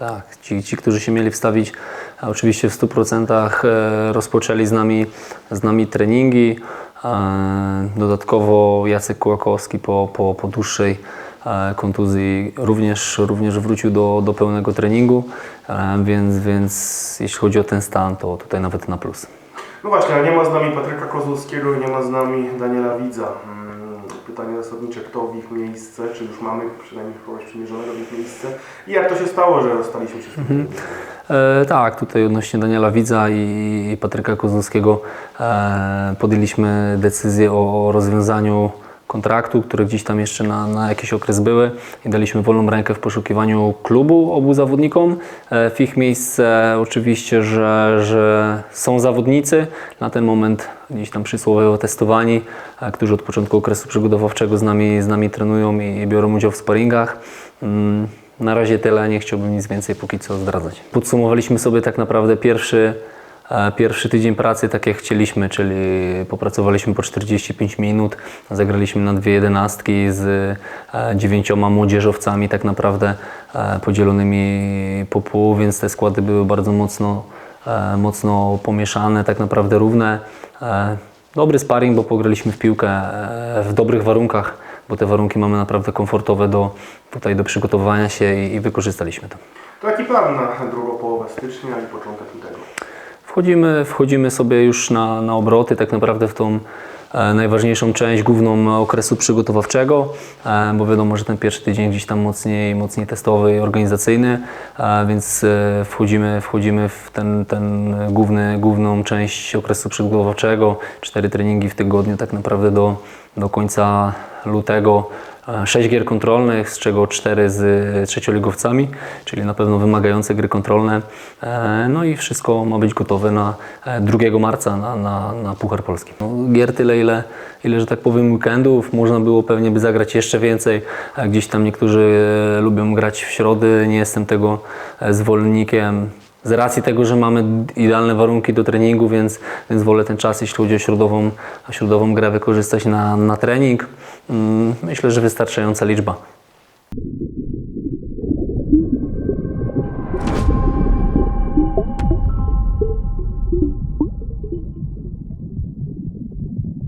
Tak, ci, ci, którzy się mieli wstawić, oczywiście w 100% e, rozpoczęli z nami, z nami treningi. E, Dodatkowo Jacek Kułakowski po, po, po dłuższej e, kontuzji również, również wrócił do, do pełnego treningu, więc, więc jeśli chodzi o ten stan, to tutaj nawet na plus. No właśnie, ale nie ma z nami Patryka Kozłowskiego i nie ma z nami Daniela Widza. Mm, Pytanie zasadnicze, kto w ich miejsce, czy już mamy przynajmniej kogoś przymierzonego w ich miejsce? I jak to się stało, że rozstaliśmy się z tym? E, tak, tutaj odnośnie Daniela Widza i, Patryka Kozłowskiego e, podjęliśmy decyzję o rozwiązaniu kontraktu, które gdzieś tam jeszcze na, na jakiś okres były i daliśmy wolną rękę w poszukiwaniu klubu obu zawodnikom. E, w ich miejsce oczywiście, że, że są zawodnicy, na ten moment gdzieś tam przysłowiowo testowani, e, którzy od początku okresu przygotowawczego z nami, z nami trenują i, biorą udział w sparingach. Mm, na razie tyle, nie chciałbym nic więcej póki co zdradzać. Podsumowaliśmy sobie tak naprawdę pierwszy, pierwszy tydzień pracy tak jak chcieliśmy, czyli popracowaliśmy po 45 minut, zagraliśmy na dwie jedenastki z e, dziewięcioma młodzieżowcami tak naprawdę e, podzielonymi po pół, więc te składy były bardzo mocno, e, mocno pomieszane, tak naprawdę równe. E, Dobry sparring, bo pograliśmy w piłkę e, w dobrych warunkach, bo te warunki mamy naprawdę komfortowe do, tutaj do przygotowania się i, i wykorzystaliśmy to. To jaki plan na drugą połowę stycznia i początek lutego? Wchodzimy, wchodzimy sobie już na, na obroty, tak naprawdę w tą e, najważniejszą część główną okresu przygotowawczego, e, bo wiadomo, że ten pierwszy tydzień gdzieś tam mocniej, mocniej testowy i organizacyjny, e, więc wchodzimy, wchodzimy w ten, ten główny, główną część okresu przygotowawczego, cztery treningi w tygodniu tak naprawdę do, do końca lutego. E, Sześć gier kontrolnych, z czego cztery z trzecioligowcami, czyli na pewno wymagające gry kontrolne. E, No i wszystko ma być gotowe na e, 2 marca na, na, na Puchar Polski. No, gier tyle, ile, ile, że tak powiem, weekendów. Można było pewnie by zagrać jeszcze więcej. E, Gdzieś tam niektórzy e, lubią grać w środy, nie jestem tego e, zwolennikiem. Z racji tego, że mamy idealne warunki do treningu, więc, więc wolę ten czas, jeśli chodzi o środową, środową grę, wykorzystać na, na trening. Mm, Myślę, że wystarczająca liczba.